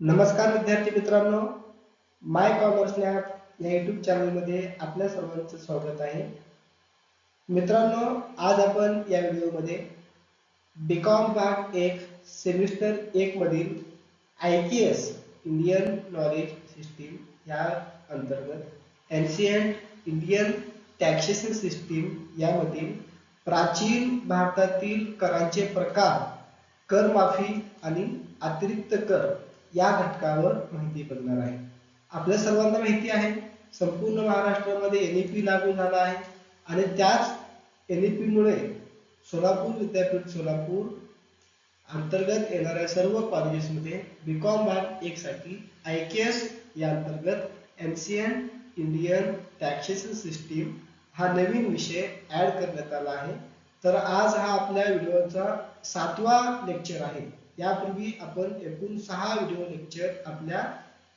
नमस्कार विद्यार्थी मित्रांनो माय कॉमर्स लॅब या युट्यूब चॅनलमध्ये आपल्या सर्वांचं स्वागत आहे. मित्रांनो आज आपण या व्हिडिओमध्ये बीकॉम भाग एक सेमिस्टर एक मधील I K S Indian knowledge system या अंतर्गत एन्शियंट इंडियन टॅक्सेशन सिस्टीम यामधील प्राचीन भारतातील करांचे प्रकार कर माफी आणि अतिरिक्त कर या घटकावर माहिती पडणार आहे. आपल्या सर्वांना माहिती आहे संपूर्ण महाराष्ट्रामध्ये एन लागू झाला आहे आणि त्याच एन मुळे सोलापूर विद्यापीठ सोलापूर अंतर्गत येणाऱ्या सर्व कॉलेजेसमध्ये बीकॉम भाग एक साठी आय के एस या अंतर्गत M C N Indian taxation system हा नवीन विषय ऍड करण्यात आला आहे. तर आज हा आपल्या व्हिडिओचा सातवा लेक्चर आहे. यापूर्वी आपण एकूण सहा व्हिडिओ लेक्चर आपल्या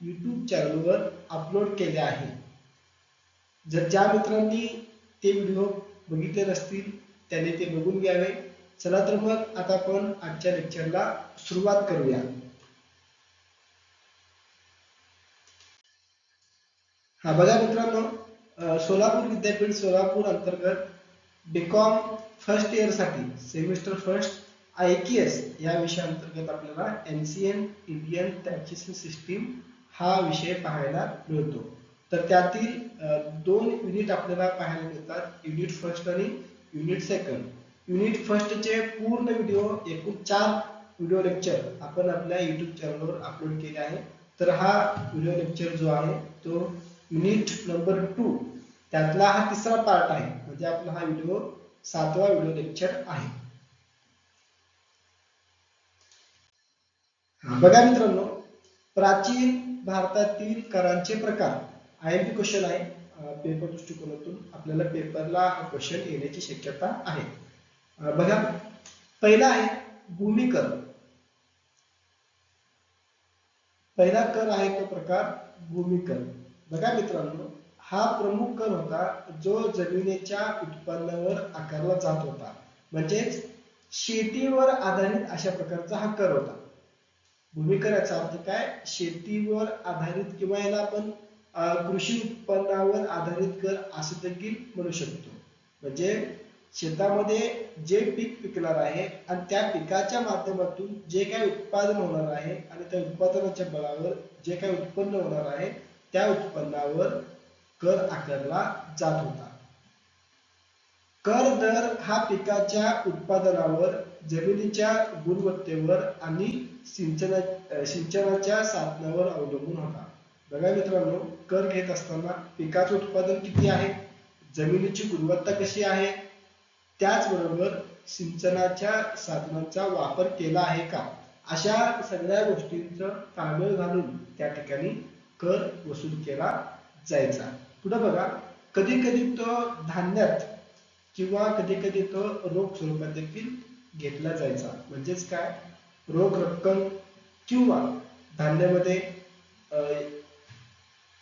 यूट्यूब चॅनलवर अपलोड केले आहे. जर ज्या मित्रांनी ते व्हिडिओ बघितले नसतील त्यांनी ते बघून घ्यावे. चला तर मग आता आपण आजच्या लेक्चरला सुरुवात करूया. हा बघा मित्रांनो सोलापूर विद्यापीठ सोलापूर अंतर्गत BCom first इयरसाठी semester first I K S या विषयाअंतर्गत आपल्याला एनसीएन इंडियन टॅक्सेशन सिस्टीम हा विषय पाहायला मिळतो. तर त्यातील दोन युनिट आपल्याला पाहायला मिळतात. युनिट फर्स्ट आणि युनिट सेकंड युनिट फर्स्टचे पूर्ण व्हिडिओ एकूण चार व्हिडिओ लेक्चर आपण आपल्या युट्यूब चॅनलवर अपलोड केले आहे. तर हा व्हिडिओ लेक्चर जो आहे तो युनिट नंबर टू त्यातला हा तिसरा पार्ट आहे. म्हणजे आपला हा व्हिडिओ सातवा व्हिडिओ लेक्चर आहे. बघा मित्रांनो प्राचीन भारतातील करांचे प्रकार. आय एम पी क्वेश्चन आहे पेपर दृष्टिकोनातून आपल्याला पेपरला हा क्वेश्चन येण्याची शक्यता आहे. बघा. पहिला आहे भूमिकर. पहिला कर आहे तो प्रकार भूमिकर. बघा मित्रांनो हा प्रमुख कर होता जो जमिनीच्या उत्पन्नावर आकारला जात होता. म्हणजेच शेतीवर आधारित अशा प्रकारचा हा कर होता. भूमिकराचा अर्थ काय? शेतीवर आधारित किंवा याला आपण कृषी उत्पन्नावर आधारित कर असं देखील म्हणू शकतो. म्हणजे शेतामध्ये जे पीक पिकणार आहे आणि त्या पिकाच्या माध्यमातून जे काही उत्पादन होणार आहे आणि त्या उत्पादनाच्या बळावर जे काही उत्पन्न होणार आहे त्या उत्पन्नावर कर आकारला जात होता. कर दर हा पिकाच्या उत्पादनावर जमिनीच्या गुणवत्तेवर आणि सिंचना सिंचनाच्या साधनावर अवलंबून होता. बघा मित्रांनो कर घेत असताना पिकाचं उत्पादन किती आहे? जमिनीची गुणवत्ता कशी आहे? त्याचबरोबर सिंचनाच्या साधनांचा वापर केला आहे का? अशा सगळ्या गोष्टींचं ताळमेळ घालून त्या ठिकाणी कर वसूल केला जायचा. पुढे बघा कधी कधी तो धान्यात किंवा कधी कधी तो रोख स्वरूपात देखील घेतला जायचा. म्हणजेच काय? रोख रक्कम किंवा धान्यामध्ये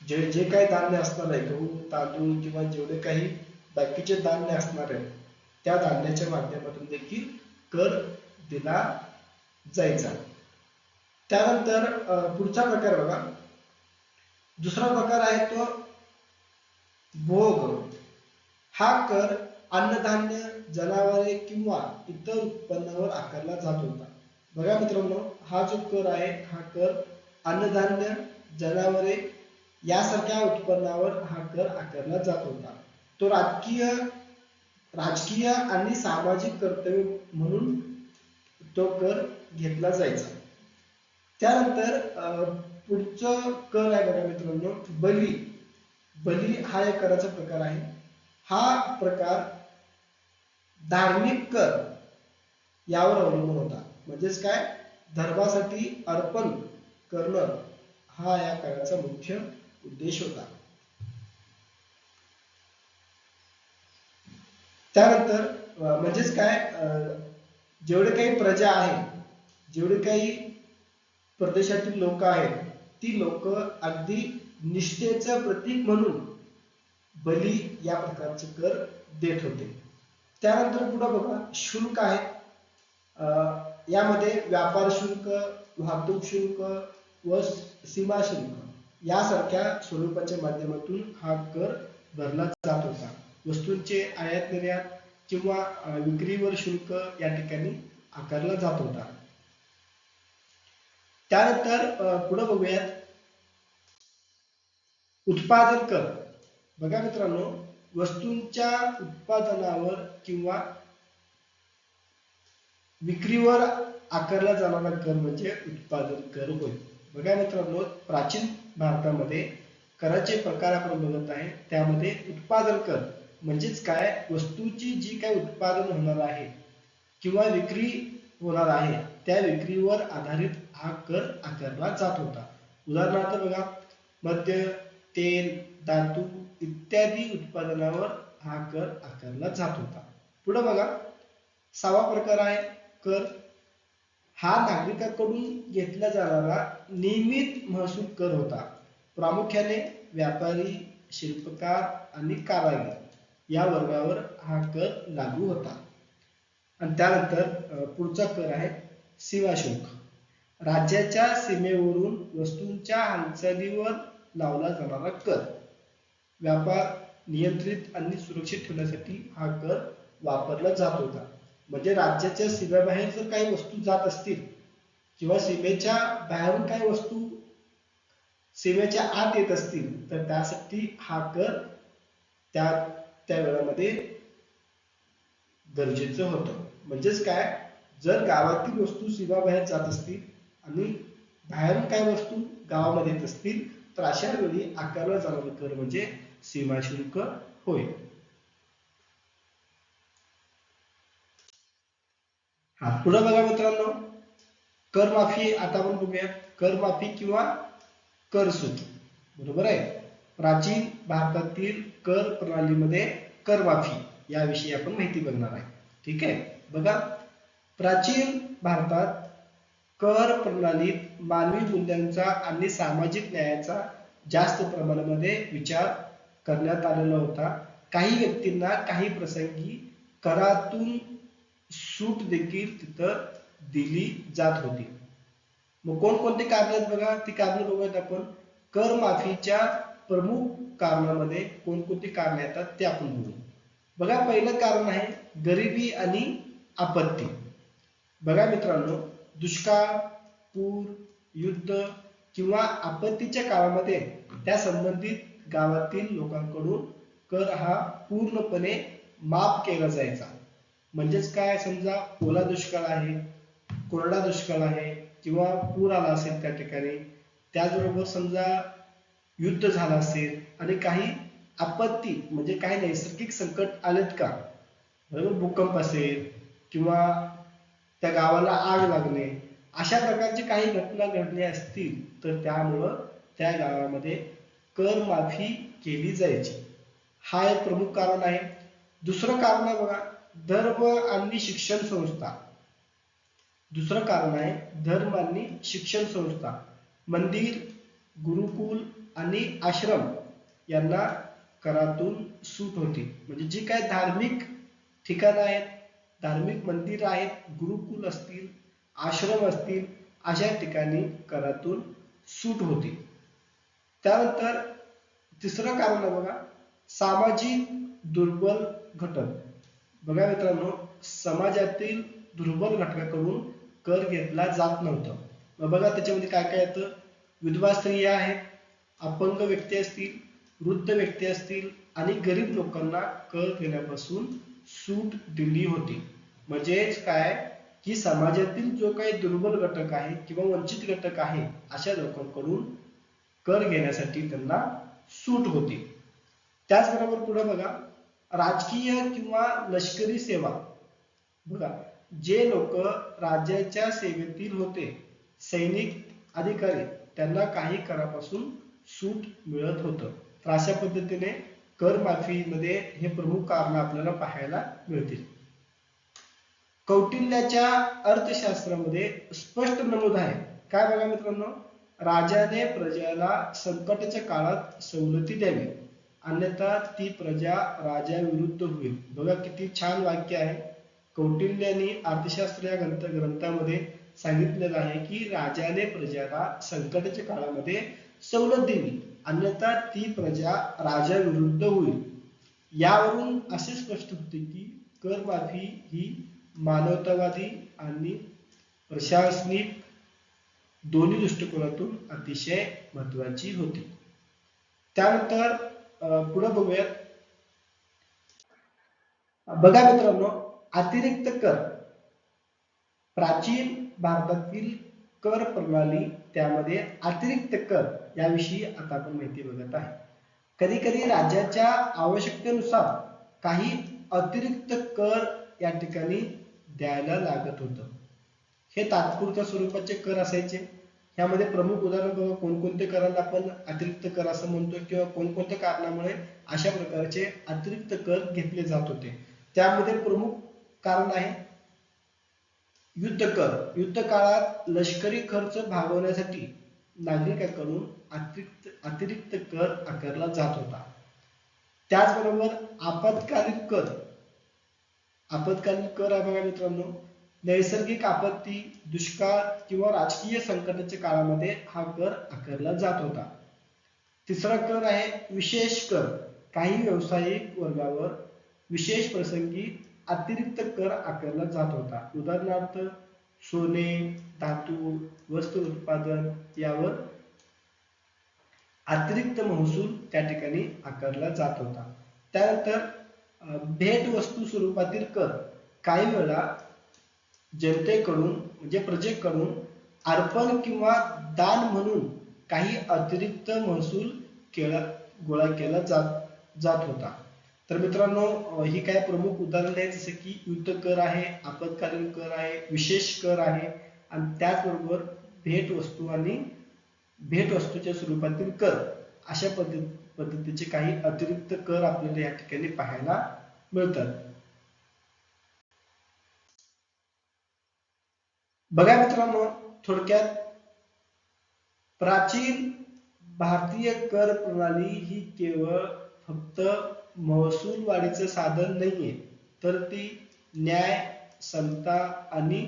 जे जे काही धान्य असणार आहे गहू तांदूळ किंवा जेवढे काही बाकीचे धान्य असणार आहे त्या धान्याच्या माध्यमातून देखील कर दिला जायचा. त्यानंतर पुढचा प्रकार बघा. दुसरा प्रकार आहे तो भोग. हा कर अन्नधान्य जनावरे किंवा इतर उत्पन्नावर आकारला जात होता. बघा मित्रांनो हा जो कर आहे हा कर अन्नधान्य जनावरे यासारख्या उत्पन्नावर हा कर आकारला जात होता. तो राजकीय राजकीय आणि सामाजिक कर्तव्य म्हणून तो कर घेतला जायचा. त्यानंतर अं, पुढचं कर आहे बघा मित्रांनो बली. बली हा एक कराचा प्रकार आहे. हा प्रकार धार्मिक कर यावर अवलंबून होता. म्हणजेच काय? धर्मासाठी अर्पण करणं हा या कराचा मुख्य उद्देश होता. त्यानंतर म्हणजेच काय? अं, जेवढे काही प्रजा आहे जेवढे काही प्रदेशातील लोक आहेत ती लोक अगदी निष्ठेचं प्रतीक म्हणून बली या प्रकारचे कर देत होते. त्यानंतर पुढे बघा शुल्क आहे. अं, यामध्ये व्यापार शुल्क वाहतूक शुल्क व सीमा शुल्क यासारख्या स्वरूपाच्या माध्यमातून हा कर भरला जात होता. वस्तूंचे आयात निर्यात किंवा विक्रीवर शुल्क या ठिकाणी आकारला जात होता. त्यानंतर पुढे बघूयात. उत्पादन कर. बघा मित्रांनो वस्तूंच्या उत्पादनावर किंवा विक्रीवर आकारला जाणारा कर म्हणजे उत्पादन कर होय. बघा मित्रांनो प्राचीन भारतामध्ये कराचे प्रकार आपण बघत आहे. त्यामध्ये उत्पादन कर म्हणजेच काय? वस्तूची जी काय उत्पादन होणार आहे किंवा विक्री होणार आहे त्या विक्रीवर आधारित हा कर आकारला जात होता. उदाहरणार्थ बघा मद्य तेल धातू इत्यादी उत्पादनावर हा कर आकारला जात होता. पुढे बघा. सहावा प्रकार आहे कर. हा नागरिकांकडून घेतला जाणारा नियमित महसूल कर होता. प्रामुख्याने व्यापारी शिल्पकार आणि कारागीर या वर्गावर हा कर लागू होता. आणि त्यानंतर पुढचा कर आहे सीमाशुल्क. राज्याच्या सीमेवरून वस्तूंच्या हालचालीवर लावला जाणारा कर. व्यापार नियंत्रित आणि सुरक्षित ठेवण्यासाठी हा कर वापरला जात होता. म्हणजे राज्याच्या सीमेबाहेर जर काही वस्तू जात असतील किंवा सीमेच्या बाहेरून काही वस्तू सीमेच्या आत येत असतील तर त्यासाठी हा कर त्या त्या वेळामध्ये गरजेचं होतं. म्हणजेच काय? जर गावातील वस्तू सीमाबाहेर जात असतील आणि बाहेरून काही वस्तू गावामध्ये येत असतील तर अशा वेळी आकारला जाणारा कर म्हणजे सीमा शुल्क होय. हा पुढे बघा मित्रांनो. कर माफी आता आपण बघूया. करमाफी किंवा कर बरोबर आहे? प्राचीन भारतातील कर प्रणालीमध्ये करमाफी याविषयी आपण माहिती बघणार आहे. ठीक आहे? बघा. प्राचीन भारतात कर प्रणालीत मानवी मूल्यांचा आणि सामाजिक न्यायाचा जास्त प्रमाणामध्ये विचार करण्यात आलेला होता. काही व्यक्तींना काही प्रसंगी करातून सूट देखील तिथं दिली जात होती. मग कोणकोणती कारणे आहेत बघा? ती कारण बघूयात आपण. कर माफीच्या प्रमुख कारणामध्ये कोणकोणती कारणे येतात ते आपण बघू. बघा पहिलं कारण आहे गरिबी आणि आपत्ती. बघा मित्रांनो दुष्काळ पूर युद्ध किंवा आपत्तीच्या काळामध्ये त्या संबंधित गावातील लोकांकडून कर हा पूर्णपणे माफ केला जायचा. म्हणजेच काय? समजा ओला दुष्काळ आहे कोरडा दुष्काळ आहे किंवा पूर आला असेल त्या ठिकाणी त्याचबरोबर समजा युद्ध झालं असेल आणि काही आपत्ती म्हणजे काही नैसर्गिक संकट आलेत का? बरोबर? भूकंप असेल किंवा त्या गावाला आग लागणे अशा प्रकारची काही घटना घडल्या असतील तर त्यामुळं त्या गावामध्ये कर माफी केली जायची. हा एक प्रमुख कारण आहे. दुसरं कारण आहे बघा धर्म आणि शिक्षण संस्था. दुसरं कारण आहे धर्म आणि शिक्षण संस्था. मंदिर गुरुकुल आणि आश्रम यांना करातून सूट होती. म्हणजे जी काय धार्मिक ठिकाणं आहेत धार्मिक मंदिर आहेत गुरुकुल असतील आश्रम असतील अशा ठिकाणी करातून सूट होती. त्यानंतर तिसरं कारण आहे बघा? सामाजिक दुर्बल घटक. बघा मित्रांनो समाजातील दुर्बल घटकाकडून कर घेतला जात नव्हता. मग बघा त्याच्यामध्ये काय काय येतं? विधवा स्त्रिया आहेत अपंग व्यक्ती असतील वृद्ध व्यक्ती असतील आणि गरीब लोकांना कर घेण्यापासून सूट दिली होती. म्हणजेच काय? की समाजातील जो काही दुर्बल घटक आहे किंवा वंचित घटक आहे अशा लोकांकडून कर घेण्यासाठी त्यांना सूट होती. त्याचबरोबर पुढे बघा राजकीय किंवा लष्करी सेवा. बघा जे लोक राज्याच्या सेवेतील होते सैनिक अधिकारी त्यांना काही करापासून सूट मिळत होतं. तर अशा पद्धतीने कर माफीमध्ये हे प्रमुख कारण आपल्याला पाहायला मिळतील. कौटिल्याच्या अर्थशास्त्रामध्ये स्पष्ट नमूद आहे. काय बघा मित्रांनो? राजाने प्रजेला संकटाच्या काळात सवलती द्यावी. अन्यथा ती प्रजा राजाविरुद्ध होईल. बघा किती छान वाक्य आहे. कौटिल्य अर्थशास्त्र या ग्रंथ ग्रंथामध्ये सांगितलेलं आहे की राजाने प्रजाला संकटाच्या काळामध्ये सवलत दिली. अन्यथा ती प्रजा राजाविरुद्ध होईल. यावरून असे स्पष्ट होते की करमाफी ही मानवतावादी आणि प्रशासनिक दोन्ही दृष्टिकोनातून अतिशय महत्वाची होती. त्यानंतर पुढे बघूयात. बघा मित्रांनो अतिरिक्त कर. प्राचीन भारतातील कर प्रणाली त्यामध्ये अतिरिक्त कर याविषयी आता आपण माहिती बघत आहे. कधी कधी राज्याच्या आवश्यकतेनुसार काही अतिरिक्त कर या ठिकाणी द्यायला लागत होतं. हे तात्पुरत्या स्वरूपाचे कर असायचे. यामध्ये प्रमुख उदाहरण बघा कोणकोणते करांना आपण अतिरिक्त कर असं म्हणतो किंवा कोणकोणत्या कारणामुळे अशा प्रकारचे अतिरिक्त कर घेतले जात होते. त्यामध्ये प्रमुख कारण आहे युद्ध कर. युद्ध काळात लष्करी खर्च भागवण्यासाठी नागरिकांकडून अतिरिक्त अतिरिक्त कर आकारला जात होता. त्याचबरोबर आपत्कालीन कर. आपत्कालीन कर आहे बघा मित्रांनो. नैसर्गिक आपत्ती दुष्काळ किंवा राजकीय संकटाच्या काळामध्ये हा कर आकारला जात होता. तिसरा कर आहे विशेष कर. काही व्यावसायिक वर्गावर विशेष प्रसंगी अतिरिक्त कर आकारला जात होता. उदाहरणार्थ सोने धातू वस्तू उत्पादन यावर अतिरिक्त महसूल त्या ठिकाणी आकारला जात होता. त्यानंतर भेट वस्तू स्वरूपातील कर. काही वेळा जनतेकडून म्हणजे प्रजेकडून अर्पण किंवा दान म्हणून काही अतिरिक्त महसूल केला गोळा केला जात जात होता. तर मित्रांनो ही काय प्रमुख उदाहरण आहे जसं की युद्ध कर आहे आपत्कालीन कर आहे विशेष कर आहे आणि त्याचबरोबर भेट वस्तू आणि भेट वस्तूच्या स्वरूपातील कर अशा पद्धत पद्धतीचे काही अतिरिक्त कर आपल्याला या ठिकाणी पाहायला मिळतात. बघा मित्रांनो थोडक्यात प्राचीन भारतीय कर प्रणाली ही केवळ फक्त महसूल वाढीचं साधन नाहीये तर ती न्याय समता आणि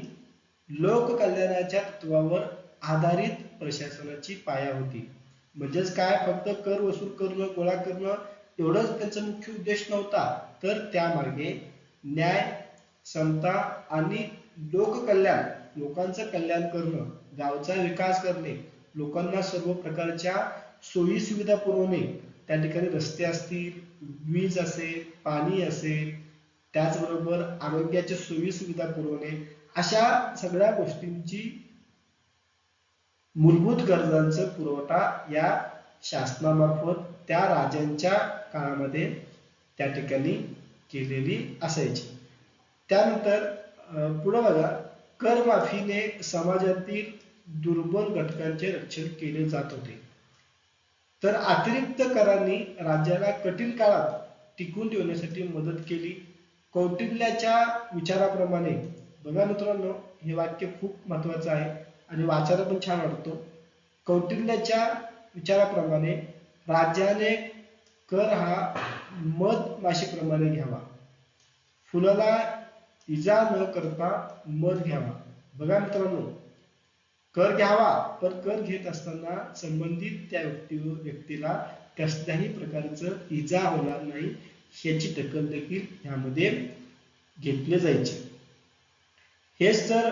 लोककल्याणाच्या तत्वावर आधारित प्रशासनाची पाया होती. म्हणजेच काय? फक्त कर वसूल करणं गोळा करणं एवढंच त्यांचा मुख्य उद्देश नव्हता. तर त्या मार्गे न्याय समता आणि लोककल्याण लोकांचं कल्याण करणं गावचा विकास करणे लोकांना सर्व प्रकारच्या सोयी सुविधा पुरवणे त्या ठिकाणी रस्ते असतील वीज असेल पाणी असेल त्याचबरोबर आरोग्याच्या सोयी सुविधा पुरवणे अशा सगळ्या गोष्टींची मूलभूत गरजांचा पुरवठा या शासनामार्फत त्या राजांच्या काळामध्ये त्या ठिकाणी केलेली असायची. त्यानंतर पुढे बघा. कर माफीने समाजातील दुर्बल घटकांचे रक्षण केले जात होते. तर अतिरिक्त करांनी राज्याला कठीण काळात टिकून ठेवण्यासाठी मदत केली. कौटिल्याच्या विचाराप्रमाणे बघा मित्रांनो हे वाक्य खूप महत्वाचं आहे आणि वाचायला पण छान वाटतो. कौटिल्याच्या विचाराप्रमाणे राज्याने कर हा मध माशीप्रमाणे घ्यावा. फुलाला इजा न करता मध घ्यावा. बघा मित्रांनो कर घ्यावा पण कर घेत असताना संबंधित त्या व्यक्ती व्यक्तीला कसल्याही प्रकारचं इजा होणार नाही ह्याची दखल देखील यामध्ये घेतले जायचे. हेच तर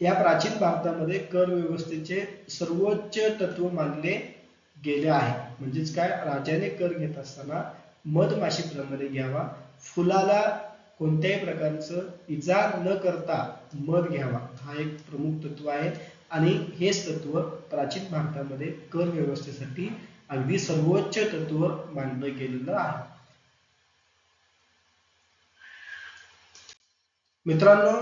या प्राचीन भारतामध्ये कर व्यवस्थेचे सर्वोच्च तत्व मानले गेले आहे. म्हणजेच काय? राजाने कर घेत असताना मधमाशीप्रमाणे घ्यावा. फुलाला कोणत्याही प्रकारचं इजा न करता मध घ्यावा. हा एक प्रमुख तत्व आहे आणि हेच तत्व प्राचीन भारतामध्ये कर व्यवस्थेसाठी अगदी सर्वोच्च तत्व मानलं गेलेलं आहे. मित्रांनो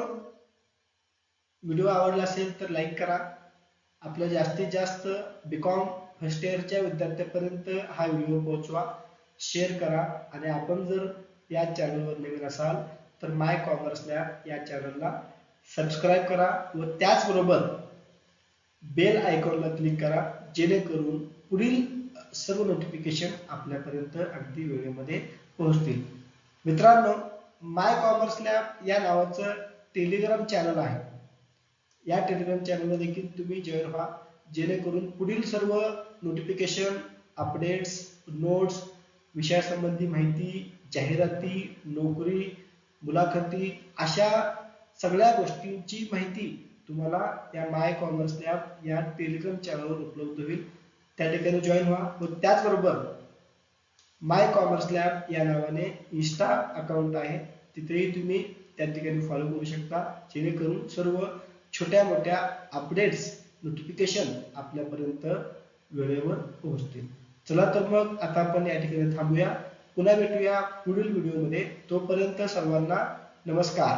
व्हिडिओ आवडला असेल तर लाईक करा. आपलं जास्तीत जास्त बीकॉम फर्स्ट इयरच्या विद्यार्थ्यांपर्यंत हा व्हिडिओ पोहोचवा. शेअर करा. आणि आपण जर या चॅनलवर नवीन असाल तर माय कॉमर्स लॅब या चॅनलला सबस्क्राईब करा व त्याचबरोबर बेल आयकॉनला क्लिक करा जेणेकरून पुढील सर्व नोटिफिकेशन आपल्यापर्यंत अगदी वेळेमध्ये पोहोचतील. मित्रांनो माय कॉमर्स लॅब या नावाचं टेलिग्राम चॅनल आहे. या टेलिग्राम चॅनलला देखील तुम्ही जॉईन व्हा जेणेकरून पुढील सर्व नोटिफिकेशन अपडेट्स नोट्स विषयासंबंधी माहिती जाहिराती नोकरी मुलाखती अशा सगळ्या गोष्टींची माहिती तुम्हाला या माय कॉमर्स लॅब या टेलिग्राम चॅनलवर उपलब्ध होईल. त्या ठिकाणी जॉईन व्हा व त्याचबरोबर माय कॉमर्स लॅब या नावाने इन्स्टा अकाउंट आहे. तिथेही तुम्ही त्या ठिकाणी फॉलो करू शकता. जेणेकरून सर्व छोट्या मोठ्या अपडेट्स नोटिफिकेशन आपल्यापर्यंत वेळेवर पोहोचतील. चला तर मग आता आपण या ठिकाणी थांबूया. पुन्हा भेटूया पुढील व्हिडिओमध्ये. तोपर्यंत सर्वांना नमस्कार.